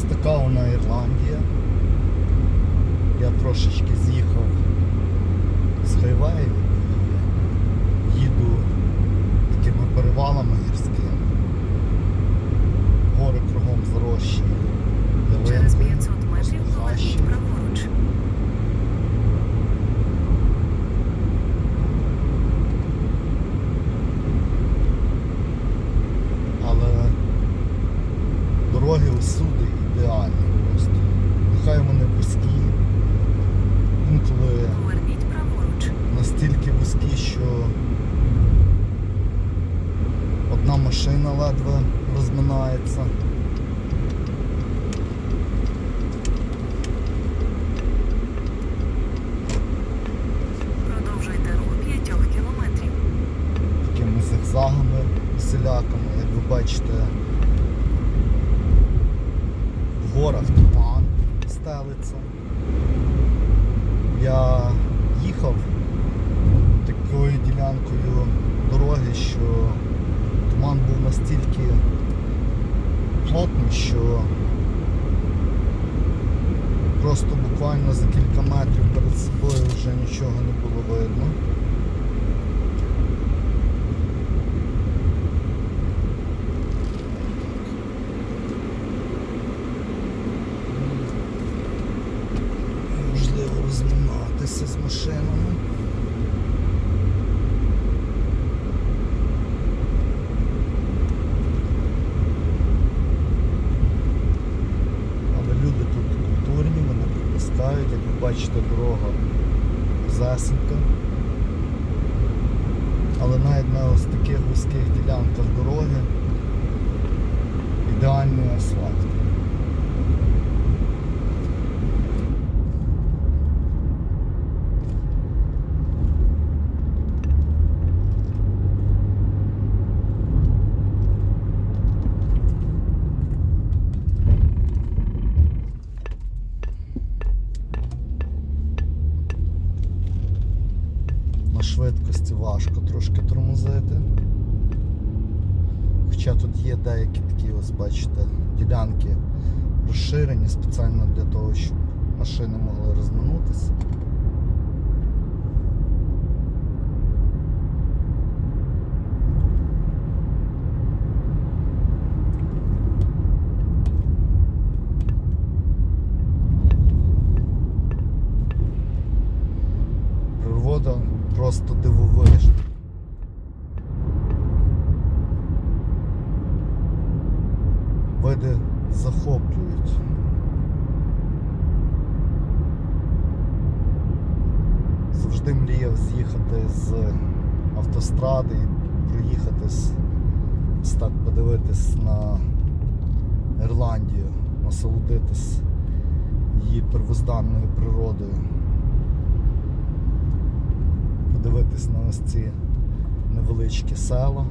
Ось така вона Ірландія. Я трошечки з'їхав з хайвею і їду такими перевалами машина ледве розминається. Продовжуйте рух 5 кілометрів. такими зигзагами, селяками, як ви бачите, в горах туман стелиться. Я їхав такою ділянкою дороги, що туман був настільки плотний, що просто буквально за кілька метрів перед собою вже нічого не було видно. Можливо розминатися з машинами. Але люди тут культурні, вони пропускають, як ви бачите, дорога засінка. Але навіть на ось таких вузьких ділянках дороги ідеальний асфальт. на швидкості важко трошки тормозити. Хоча тут є деякі такі, ось бачите, ділянки розширені спеціально для того, щоб машини могли розминутися. Просто дивовижна. Види захоплюють. Завжди мріяв з'їхати з автостради і проїхатись, так подивитись на Ірландію, насолодитись її первозданною природою. Подивитись на ось ці невеличкі села.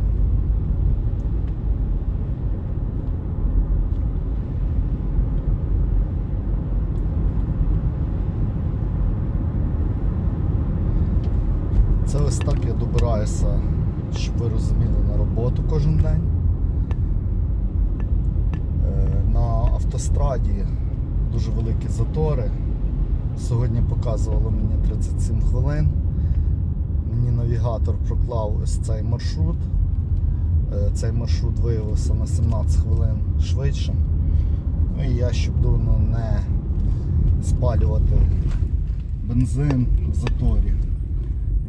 Це ось так я добираюся, щоб ви розуміли, на роботу кожен день. Е, На автостраді дуже великі затори. Сьогодні показувало мені 37 хвилин. Мені навігатор проклав ось цей маршрут. Е, Цей маршрут виявився на 17 хвилин швидшим. Ну і я, щоб дурно не спалювати бензин в заторі,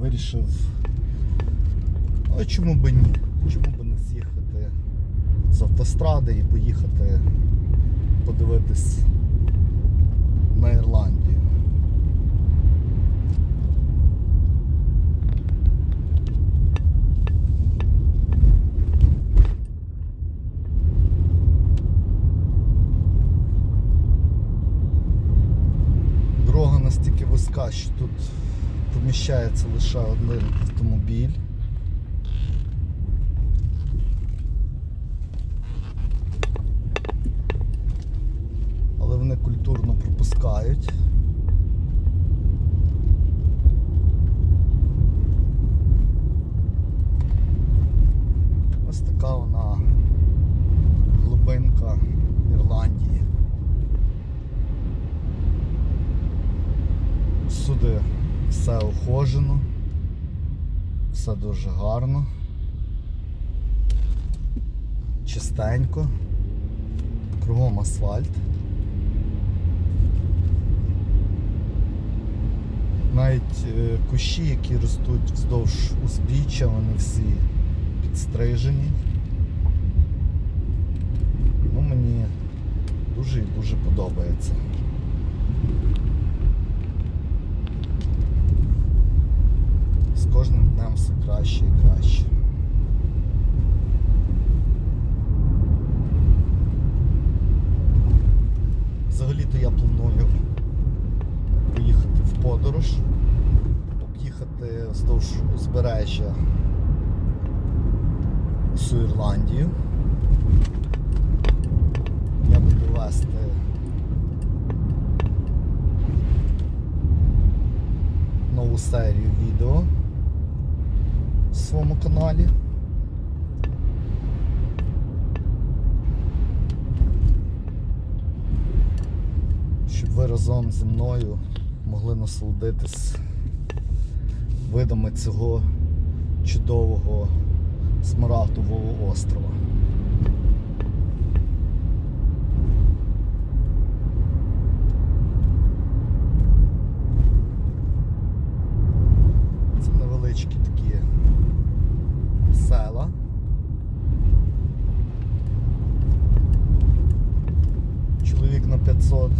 вирішив, а чому би ні? Чому би не з'їхати з автостради і поїхати подивитись на Ірландію. Дорога настільки що тут поміщається лише один автомобіль. Але вони культурно пропускають. Ось така вона глибинка Ірландії. Всюди все ухожено, все дуже гарно, чистенько, кругом асфальт. Навіть е, кущі, які ростуть вздовж узбіччя, вони всі підстрижені. Ну, мені дуже і дуже подобається. З кожним днем все краще і краще. Взагалі-то я планую поїхати в подорож, об'їхати вздовж узбережжя всю Ірландію. Я буду вести нову серію відео своєму каналі. Щоб ви разом зі мною могли насолодитись видами цього чудового смарагдового острова. Це невеличкі такі села. Чоловік на 500.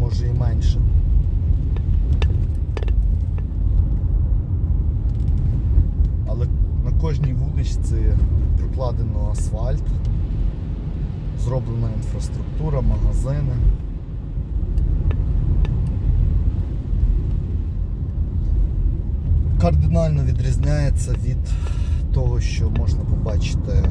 Може і менше. Але на кожній вуличці прокладено асфальт, зроблена інфраструктура, магазини. Кардинально відрізняється від того, що можна побачити